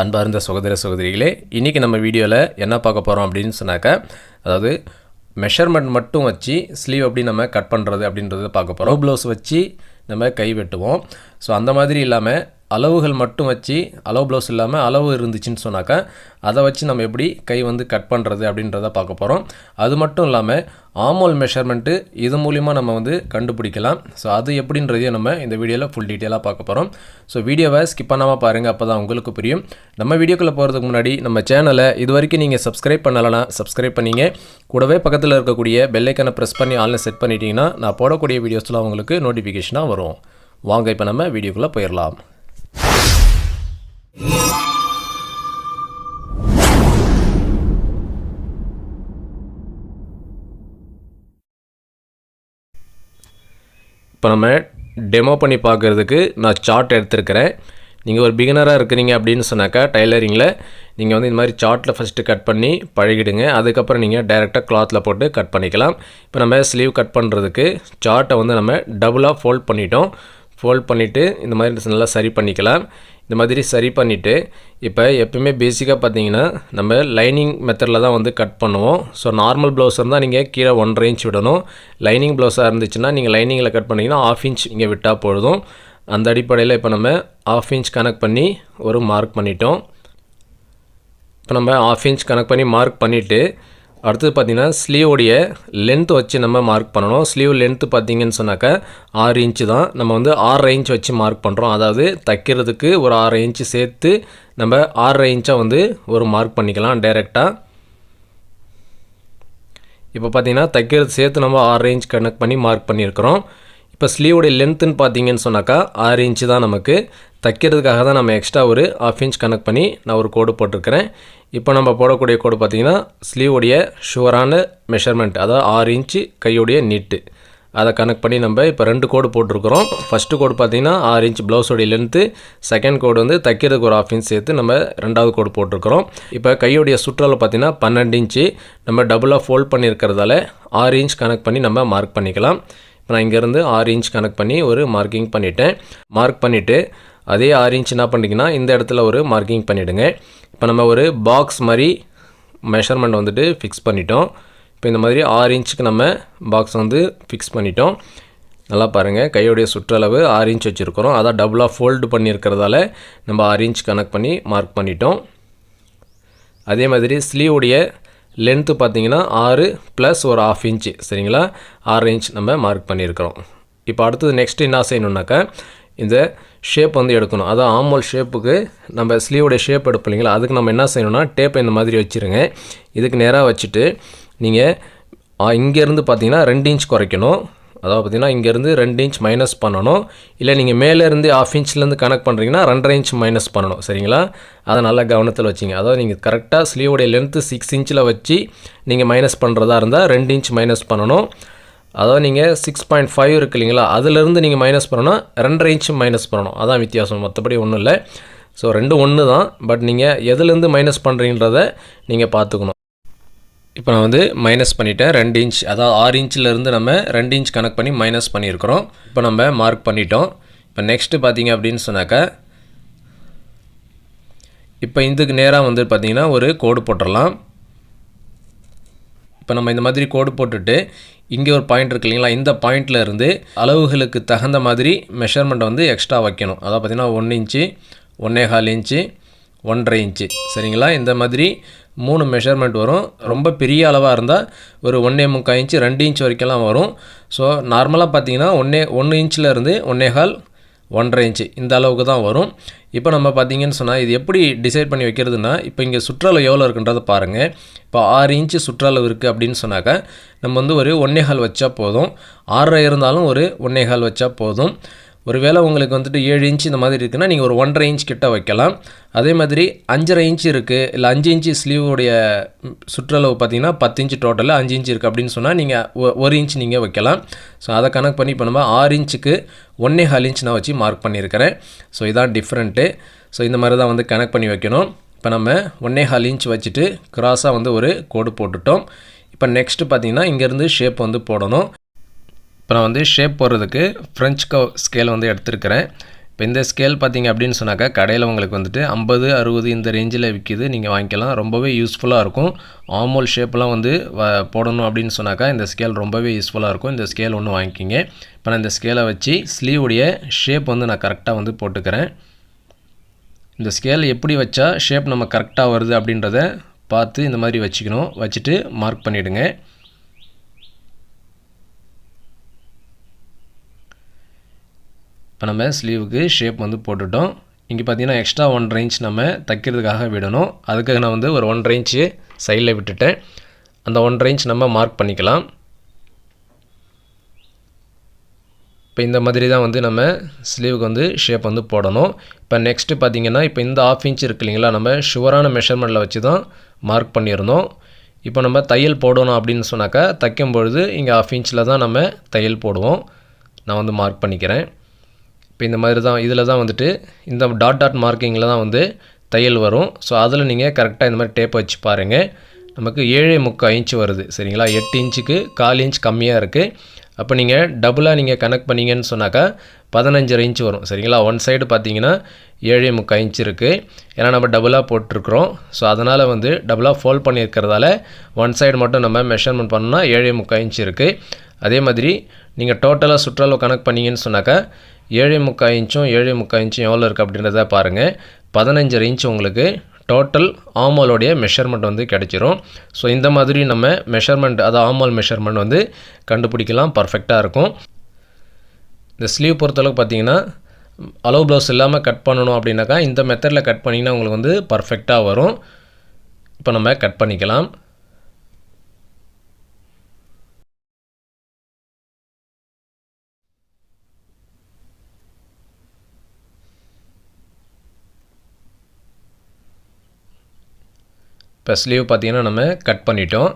அன்பார்ந்த சகோதர சகோதரிகளே இன்றைக்கி நம்ம வீடியோவில் என்ன பார்க்க போகிறோம் அப்படின்னு சொன்னாக்கா அதாவது மெஷர்மெண்ட் மட்டும் வச்சு ஸ்லீவ் எப்படி நம்ம கட் பண்ணுறது அப்படின்றத பார்க்க போகிறோம் ப்ளவுஸ் வச்சு நம்ம கை வெட்டுவோம். ஸோ அந்த மாதிரி இல்லாமல் அளவுகள் மட்டும் வச்சு அளவு ப்ளவுஸ் இல்லாமல் அளவு இருந்துச்சுன்னு சொன்னாக்கா அதை வச்சு நம்ம எப்படி கை வந்து கட் பண்ணுறது அப்படின்றத பார்க்க போகிறோம் அது மட்டும் இல்லாமல் ஆமோல் மெஷர்மெண்ட்டு இது மூலிமா நம்ம வந்து கண்டுபிடிக்கலாம். ஸோ அது எப்படின்றதையும் நம்ம இந்த வீடியோவில் ஃபுல் டீட்டெயிலாக பார்க்க போகிறோம் ஸோ வீடியோவை ஸ்கிப் பண்ணாமல் பாருங்கள் அப்போ தான் உங்களுக்கு புரியும். நம்ம வீடியோக்குள்ளே போகிறதுக்கு முன்னாடி நம்ம சேனலை இது வரைக்கும் நீங்கள் சப்ஸ்கிரைப் பண்ணலைன்னா சப்ஸ்கிரைப் பண்ணிங்க. கூடவே பக்கத்தில் இருக்கக்கூடிய பெல்லைக்கனை ப்ரெஸ் பண்ணி ஆன்லைன் செட் பண்ணிட்டீங்கன்னா நான் போடக்கூடிய வீடியோஸ்லாம் உங்களுக்கு நோட்டிஃபிகேஷனாக வரும். வாங்க இப்போ நம்ம வீடியோக்குள்ளே போயிடலாம் இப்போ நம்ம டெமோ பண்ணி பார்க்குறதுக்கு நான் சார்ட் எடுத்திருக்கிறேன். நீங்கள் ஒரு பிகினராக இருக்கிறீங்க அப்படின்னு சொன்னாக்கா டைலரிங்கில் நீங்கள் வந்து இந்த மாதிரி சார்ட்டில் ஃபஸ்ட்டு கட் பண்ணி பழகிடுங்க. அதுக்கப்புறம் நீங்கள் டைரெக்டாக கிளாத்தில் போட்டு கட் பண்ணிக்கலாம். இப்போ நம்ம ஸ்லீவ் கட் பண்ணுறதுக்கு சார்ட்டை வந்து நம்ம டபுளாக ஃபோல்ட் பண்ணிட்டோம். ஃபோல்ட் பண்ணிவிட்டு இந்த மாதிரி நல்லா சரி பண்ணிக்கலாம். இந்த மாதிரி சரி பண்ணிவிட்டு இப்போ எப்பயுமே பேசிக்காக பார்த்தீங்கன்னா நம்ம லைனிங் மெத்தடில் தான் வந்து கட் பண்ணுவோம். ஸோ நார்மல் ப்ளவுஸ் இருந்தால் நீங்கள் கீழே ஒன்றரை இன்ச் விடணும். லைனிங் ப்ளவுஸாக இருந்துச்சுன்னா நீங்கள் லைனிங்கில் கட் பண்ணிங்கன்னா ஆஃப் இன்ச் இங்கே விட்டால் போதும். அந்த அடிப்படையில் இப்போ நம்ம ஆஃப் இன்ச் கனெக்ட் பண்ணி ஒரு மார்க் பண்ணிட்டோம். இப்போ நம்ம ஆஃப் இன்ச் கனெக்ட் பண்ணி மார்க் பண்ணிவிட்டு அடுத்தது பார்த்திங்கன்னா ஸ்லீவோடைய லென்த் வச்சு நம்ம மார்க் பண்ணணும். ஸ்லீவ் லென்த்து பார்த்தீங்கன்னு சொன்னாக்கா ஆறு இன்ச்சு தான். நம்ம வந்து ஆறரை இன்ச் வச்சு மார்க் பண்ணுறோம் அதாவது தைக்கிறதுக்கு ஒரு ஆறரை இன்ச்சு சேர்த்து நம்ம ஆறரை இன்ச்சாக வந்து ஒரு மார்க் பண்ணிக்கலாம் டைரெக்டாக இப்போ பார்த்தீங்கன்னா தைக்கிறது சேர்த்து நம்ம ஆறரை இன்ச் கனெக்ட் பண்ணி மார்க் பண்ணியிருக்கிறோம். இப்போ ஸ்லீவோடைய லென்த்துன்னு பார்த்தீங்கன்னு சொன்னாக்கா ஆறு இன்ச்சு தான் நமக்கு. தைக்கிறதுக்காக தான் நம்ம எக்ஸ்ட்ரா ஒரு ஆஃப் இன்ச் கனெக்ட் பண்ணி நான் ஒரு கோடு போட்டிருக்கிறேன். இப்போ நம்ம போடக்கூடிய கோடு பார்த்தீங்கன்னா ஸ்லீவுடைய ஷுவரான மெஷர்மெண்ட் அதாவது ஆறு இன்ச்சு கையுடைய நீட்டு அதை கனெக்ட் பண்ணி நம்ம இப்போ ரெண்டு கோடு போட்டிருக்கிறோம். ஃபஸ்ட்டு கோடு பார்த்தீங்கன்னா ஆறு இன்ச் ப்ளவுஸோடைய லென்த்து செகண்ட் கோடு வந்து தைக்கிறதுக்கு ஒரு ஆஃப் இன்ச் சேர்த்து நம்ம ரெண்டாவது கோடு போட்டிருக்கிறோம். இப்போ கையுடைய சுற்றளவு பார்த்தீங்கன்னா பன்னெண்டு இன்ச்சு நம்ம டபுளாக ஃபோல்ட் பண்ணியிருக்கிறதால ஆறு இன்ச் கனெக்ட் பண்ணி நம்ம மார்க் பண்ணிக்கலாம். இப்போ நான் இங்கேருந்து ஆறு இன்ச் கனெக்ட் பண்ணி ஒரு மார்க்கிங் பண்ணிவிட்டேன் மார்க் பண்ணிவிட்டு அதே ஆறு இன்ச் என்ன பண்ணிங்கன்னா இந்த இடத்துல ஒரு மார்க்கிங் பண்ணிவிடுங்க இப்போ நம்ம ஒரு பாக்ஸ் மாதிரி மெஷர்மெண்ட் வந்துட்டு ஃபிக்ஸ் பண்ணிட்டோம். இப்போ இந்த மாதிரி ஆறு இன்ச்சுக்கு நம்ம பாக்ஸ் வந்து ஃபிக்ஸ் பண்ணிட்டோம். நல்லா பாருங்கள் கையோடைய சுற்றளவு ஆறு இன்ச் வச்சுருக்கிறோம். அதான் டபுளாக ஃபோல்டு பண்ணியிருக்கிறதால நம்ம ஆறு இன்ச் கனெக்ட் பண்ணி மார்க் பண்ணிட்டோம். அதே மாதிரி ஸ்லீவுடைய லென்த்து பார்த்தீங்கன்னா ஆறு ப்ளஸ் ஒரு ஆஃப் இன்ச்சு சரிங்களா? ஆறு இன்ச் நம்ம மார்க் பண்ணியிருக்கிறோம். இப்போ அடுத்தது நெக்ஸ்ட் என்ன செய்யணுன்னாக்கா இந்த ஷேப் வந்து எடுக்கணும். அதான் ஆமல் ஷேப்புக்கு நம்ம ஸ்லீவோடைய ஷேப் எடுப்போம் இல்லைங்களா? அதுக்கு நம்ம என்ன செய்யணும்னா டேப்பை இந்த மாதிரி வச்சுருங்க. இதுக்கு நேராக வச்சுட்டு நீங்கள் இங்கேருந்து பார்த்தீங்கன்னா ரெண்டு இன்ச் குறைக்கணும். அதாவது பார்த்தீங்கன்னா இங்கேருந்து ரெண்டு இன்ச் மைனஸ் பண்ணணும். இல்லை நீங்கள் மேலேருந்து ஆஃப் இன்ச்லேருந்து கனெக்ட் பண்ணுறீங்கன்னா ரெண்டரை இன்ச் மைனஸ் பண்ணணும். சரிங்களா? அதை நல்லா கவனத்தில் வச்சிங்க. அதாவது நீங்கள் கரெக்டாக ஸ்லீவோடைய லென்த்து சிக்ஸ் இன்ச்சில் வச்சு நீங்கள் மைனஸ் பண்ணுறதா இருந்தால் ரெண்டு இன்ச் மைனஸ் பண்ணணும். அதாவது நீங்கள் சிக்ஸ் பாயிண்ட் ஃபைவ் இருக்கு இல்லைங்களா? அதுலேருந்து நீங்கள் மைனஸ் பண்ணணும் ரெண்டரை இன்ச்சும் மைனஸ் பண்ணணும். அதான் வித்தியாசம். மற்றபடி ஒன்றும் இல்லை. ஸோ ரெண்டும் ஒன்று தான் பட் நீங்கள் எதுலேருந்து மைனஸ் பண்ணுறீன்றத நீங்கள் பார்த்துக்கணும். இப்போ நான் வந்து மைனஸ் பண்ணிட்டேன். ரெண்டு இன்ச் அதாவது ஆறு இன்ச்சிலேருந்து நம்ம ரெண்டு இன்ச் கனெக்ட் பண்ணி மைனஸ் பண்ணியிருக்கிறோம். இப்போ நம்ம மார்க் பண்ணிட்டோம். இப்போ நெக்ஸ்ட்டு பார்த்தீங்க அப்படின்னு சொன்னாக்கா இப்போ இதுக்கு நேராக வந்து பார்த்தீங்கன்னா ஒரு கோடு போட்டுடலாம். இப்போ நம்ம இந்த மாதிரி கோடு போட்டுட்டு இங்கே ஒரு பாயிண்ட் இருக்கு இல்லைங்களா? இந்த பாயிண்டில் இருந்து அளவுகளுக்கு தகுந்த மாதிரி மெஷர்மெண்ட் வந்து எக்ஸ்ட்ரா வைக்கணும். அதாவது பார்த்திங்கன்னா ஒன்று இன்ச்சு ஒன்றே கால் இன்ச்சு ஒன்றரை இன்ச்சு சரிங்களா? இந்த மாதிரி மூணு மெஷர்மெண்ட் வரும். ரொம்ப பெரிய அளவாக இருந்தால் ஒரு ஒன்றே முக்கால் இன்ச்சு ரெண்டு இன்ச் வரைக்கும்லாம் வரும். ஸோ நார்மலாக பார்த்தீங்கன்னா ஒன்றே ஒன்று இன்ச்சில் இருந்து ஒன்றே கால் ஒன்றரை இன்ச்சு இந்த அளவுக்கு தான் வரும். இப்போ நம்ம பார்த்தீங்கன்னு சொன்னால் இது எப்படி டிசைட் பண்ணி வைக்கிறதுனா இப்போ இங்கே சுற்றளவு எவ்வளோ இருக்குன்றதை பாருங்கள் இப்போ ஆறு இன்ச்சு சுற்றளவு இருக்குது அப்படின்னு சொன்னாக்கா நம்ம வந்து ஒரு ஒன்னேகால் வச்சா போதும். ஆறரை இருந்தாலும் ஒரு ஒன்னேகால் வச்சா போதும். ஒருவேளை உங்களுக்கு வந்துட்டு ஏழு இன்ச் இந்த மாதிரி இருக்குன்னா நீங்கள் ஒரு ஒன்றரை இன்ச் கிட்ட வைக்கலாம். அதே மாதிரி அஞ்சரை இன்ச் இருக்குது இல்லை அஞ்சு இன்ச்சு ஸ்லீவோடைய சுற்றளவு பார்த்தீங்கன்னா பத்து இன்ச்சு டோட்டலாக அஞ்சு இன்ச் இருக்குது அப்படின்னு சொன்னால் நீங்கள் ஒரு இன்ச் நீங்கள் வைக்கலாம். ஸோ அதை கணக்கு பண்ணி இப்போ நம்ம ஆறு இன்ச்சுக்கு ஒன்றே ஹால் இன்ச் நான் வச்சு மார்க் பண்ணியிருக்கிறேன் ஸோ இதான் டிஃப்ரெண்ட்டு ஸோ இந்த மாதிரி தான் வந்து கனெக்ட் பண்ணி வைக்கணும். இப்போ நம்ம ஒன்றே ஹால் இன்ச் வச்சுட்டு கிராஸாக வந்து ஒரு கோடு போட்டுட்டோம். இப்போ நெக்ஸ்ட்டு பார்த்தீங்கன்னா இங்கேருந்து ஷேப் வந்து போடணும். இப்போ நான் வந்து ஷேப் போடுறதுக்கு ஃப்ரெஞ்ச் கவ் ஸ்கேல் வந்து எடுத்திருக்கிறேன். இப்போ இந்த ஸ்கேல் பார்த்தீங்க அப்படின்னு சொன்னாக்கா கடையில் உங்களுக்கு வந்துட்டு ஐம்பது அறுபது இந்த ரேஞ்சில் விற்கிது நீங்கள் வாங்கிக்கலாம். ரொம்பவே யூஸ்ஃபுல்லாக இருக்கும். ஆமோல் ஷேப்லாம் வந்து வ- போடணும் அப்படின்னு சொன்னாக்கா இந்த ஸ்கேல் ரொம்பவே யூஸ்ஃபுல்லாக இருக்கும். இந்த ஸ்கேல் ஒன்று வாங்கிக்கிங்க. இப்போ நான் இந்த ஸ்கேலை வச்சு ஸ்லீவுடைய ஷேப் வந்து நான் கரெக்டாக வந்து போட்டுக்கிறேன். இந்த ஸ்கேல் எப்படி வச்சா ஷேப் நம்ம கரெக்டாக வருது அப்படின்றத பார்த்து இந்த மாதிரி வச்சுக்கணும். வச்சுட்டு மார்க் பண்ணிவிடுங்க இப்போ நம்ம ஸ்லீவுக்கு ஷேப் வந்து போட்டுட்டோம். இங்கே பார்த்தீங்கன்னா எக்ஸ்ட்ரா ஒன் ரேஞ்ச் நம்ம தைக்கிறதுக்காக விடணும். அதுக்காக நான் வந்து ஒரு ஒன் ரேஞ்சு சைடில் விட்டுட்டேன். அந்த ஒன் ரேஞ்ச் நம்ம மார்க் பண்ணிக்கலாம். இப்போ இந்த மாதிரி தான் வந்து நம்ம ஸ்லீவுக்கு வந்து ஷேப் வந்து போடணும். இப்போ நெக்ஸ்ட்டு பார்த்தீங்கன்னா இப்போ இந்த ஆஃப் இன்ச் இருக்கு இல்லைங்களா நம்ம ஷுவரான மெஷர்மெண்ட்டில் வச்சு தான் மார்க் பண்ணியிருந்தோம். இப்போ நம்ம தையல் போடணும் அப்படின்னு சொன்னாக்கா தைக்கும் பொழுது இங்கே ஆஃப் இன்ச்சில் தான் நம்ம தையல் போடுவோம். நான் வந்து மார்க் பண்ணிக்கிறேன். இப்போ இந்த மாதிரி தான் இதில் தான் வந்துட்டு இந்த டாட் டாட் மார்க்கிங்கில் தான் வந்து தையல் வரும். ஸோ அதில் நீங்கள் கரெக்டாக இந்த மாதிரி டேப் வச்சு பாருங்கள் நமக்கு ஏழே முக்கால் இன்ச் வருது சரிங்களா? எட்டு இன்ச்சுக்கு கால் இன்ச் கம்மியாக இருக்குது அப்போ நீங்கள் டபுளாக நீங்கள் கனெக்ட் பண்ணீங்கன்னு சொன்னாக்கா பதினஞ்சரை இன்ச் வரும் சரிங்களா? ஒன் சைடு பார்த்தீங்கன்னா ஏழே முக்கால் இன்ச் இருக்குது ஏன்னா நம்ம டபுளாக போட்டிருக்கிறோம். ஸோ அதனால் வந்து டபுளாக ஃபோல்ட் பண்ணியிருக்கிறதால ஒன் சைடு மட்டும் நம்ம மெஷர்மெண்ட் பண்ணோம்னா ஏழே முக்கால் இன்ச் இருக்குது அதே மாதிரி நீங்கள் டோட்டலாக சுற்றளவு கனெக்ட் பண்ணீங்கன்னு சொன்னாக்கா ஏழே முக்கால் இன்ச்சும் ஏழே முக்கால் இன்ச்சும் எவ்வளோ இருக்குது அப்படின்றத பாருங்கள் பதினஞ்சரை இன்ச் உங்களுக்கு டோட்டல் ஆமோலோடைய மெஷர்மெண்ட் வந்து கிடைச்சிரும். ஸோ இந்த மாதிரி நம்ம மெஷர்மெண்ட் அது ஆமால் மெஷர்மெண்ட் வந்து கண்டுபிடிக்கலாம் பர்ஃபெக்டாக இருக்கும். இந்த ஸ்லீவ் பொறுத்தளவுக்கு பார்த்தீங்கன்னா அலோ ப்ளவுஸ் இல்லாமல் கட் பண்ணணும் அப்படின்னாக்கா இந்த மெத்தடில் கட் பண்ணிங்கன்னா உங்களுக்கு வந்து பர்ஃபெக்டாக வரும். இப்போ நம்ம கட் பண்ணிக்கலாம். இப்போ ஸ்லீவ் பார்த்தீங்கன்னா நம்ம கட் பண்ணிட்டோம்.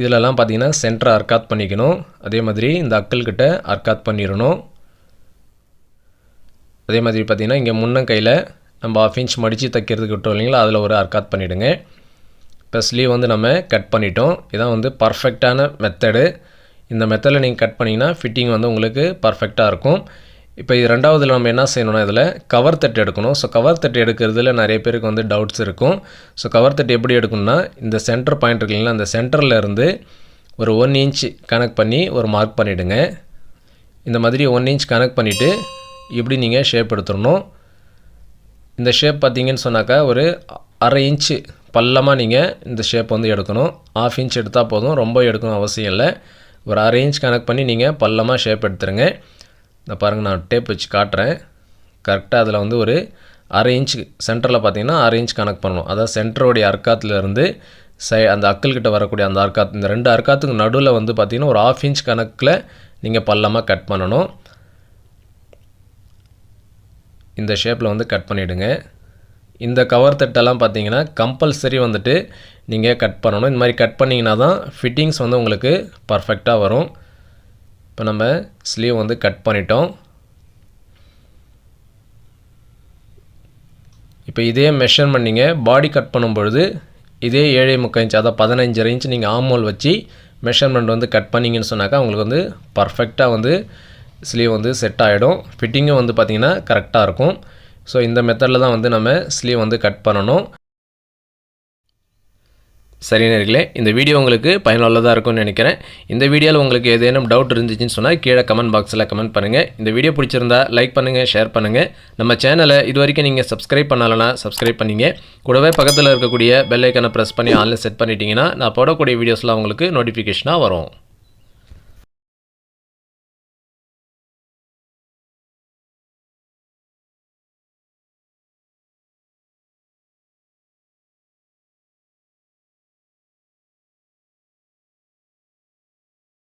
இதிலலாம் பார்த்தீங்கன்னா சென்டரை அர்க்காத் பண்ணிக்கணும். அதே மாதிரி இந்த அக்கல்கிட்ட அர்க்காத் பண்ணிடணும். அதே மாதிரி பார்த்தீங்கன்னா இங்கே முன்னங்கையில் நம்ம ஆஃப் இன்ச் மடித்து தைக்கிறதுக்கு விட்டோம் இல்லைங்களா? அதில் ஒரு அர்க்காத் பண்ணிவிடுங்க இப்போ ஸ்லீவ் வந்து நம்ம கட் பண்ணிட்டோம். இதான் வந்து பர்ஃபெக்டான மெத்தடு இந்த மெத்தடில் நீங்கள் கட் பண்ணிங்கன்னா ஃபிட்டிங் வந்து உங்களுக்கு பர்ஃபெக்டாக இருக்கும். இப்போ இது ரெண்டாவதுல நம்ம என்ன செய்யணும்னா இதில் கவர் தட்டு எடுக்கணும். ஸோ கவர் தட்டு எடுக்கிறதுல நிறைய பேருக்கு வந்து டவுட்ஸ் இருக்கும். ஸோ கவர் தட்டு எப்படி எடுக்கணும்னா இந்த சென்டர் பாயிண்ட் இருக்கு இல்லைங்களா அந்த சென்டரில் இருந்து ஒரு ஒன் இன்ச் கனெக்ட் பண்ணி ஒரு மார்க் பண்ணிவிடுங்க இந்த மாதிரி ஒன் இன்ச் கனெக்ட் பண்ணிவிட்டு இப்படி நீங்கள் ஷேப் எடுத்துடணும். இந்த ஷேப் பார்த்தீங்கன்னு சொன்னாக்கா ஒரு அரை இன்ச்சு பள்ளமாக நீங்கள் இந்த ஷேப் வந்து எடுக்கணும். ஆஃப் இன்ச் எடுத்தால் போதும் ரொம்ப எடுக்கணும் அவசியம் இல்லை. ஒரு அரை இன்ச் கனெக்ட் பண்ணி நீங்கள் பள்ளமாக ஷேப் எடுத்துருங்க. இந்த பாருங்கள் நான் டேப் வச்சு காட்டுறேன். கரெக்டாக அதில் வந்து ஒரு அரை இன்ச் சென்டரில் பார்த்தீங்கன்னா அரை இன்ச் கனெக்ட் பண்ணணும். அதாவது சென்டருடைய அர்க்காத்துலேருந்து சை அந்த அக்கல்கிட்ட வரக்கூடிய அந்த அர்க்காத் இந்த ரெண்டு அர்க்காத்துக்கு நடுவில் வந்து பார்த்தீங்கன்னா ஒரு ஆஃப் இன்ச் கணக்கில் நீங்கள் பள்ளமாக கட் பண்ணணும். இந்த ஷேப்பில் வந்து கட் பண்ணிவிடுங்க இந்த கவர் தட்டெல்லாம் பார்த்தீங்கன்னா கம்பல்சரி வந்துட்டு நீங்கள் கட் பண்ணணும். இந்த மாதிரி கட் பண்ணிங்கன்னா தான் ஃபிட்டிங்ஸ் வந்து உங்களுக்கு பர்ஃபெக்டாக வரும். இப்போ நம்ம ஸ்லீவ் வந்து கட் பண்ணிட்டோம். இப்போ இதே மெஷர்மெண்ட் நீங்கள் பாடி கட் பண்ணும்பொழுது இதே ஏழை முக்கால் இன்ச் அதாவது பதினஞ்சரை இன்ச் நீங்கள் ஆமோல் வச்சு மெஷர்மெண்ட் வந்து கட் பண்ணிங்கன்னு சொன்னாக்கா உங்களுக்கு வந்து பர்ஃபெக்டாக வந்து ஸ்லீவ் வந்து செட் ஆகிடும் ஃபிட்டிங்கும் வந்து பார்த்திங்கன்னா கரெக்டாக இருக்கும். ஸோ இந்த மெத்தடில் தான் வந்து நம்ம ஸ்லீவ் வந்து கட் பண்ணணும். சரி நேர்களே இந்த வீடியோ உங்களுக்கு பயனுள்ளதாக இருக்கும்னு நினைக்கிறேன். இந்த வீடியோவில் உங்களுக்கு ஏதேனும் டவுட் இருந்துச்சுன்னு சொன்னால் கீழே கமெண்ட் பாக்ஸில் கமெண்ட் பண்ணுங்கள் இந்த வீடியோ பிடிச்சிருந்தா லைக் பண்ணுங்கள் ஷேர் பண்ணுங்கள் நம்ம சேனலை இது வரைக்கும் நீங்கள் சப்ஸ்கிரைப் பண்ணலன்னா சப்ஸ்கிரைப் பண்ணிங்க. கூடவே பக்கத்தில் இருக்கக்கூடிய பெல் ஐக்கனை ப்ரெஸ் பண்ணி ஆன்லைன் செட் பண்ணிட்டீங்கன்னா நான் போடக்கூடிய வீடியோஸ்லாம் உங்களுக்கு நோட்டிஃபிகேஷனாக வரும்.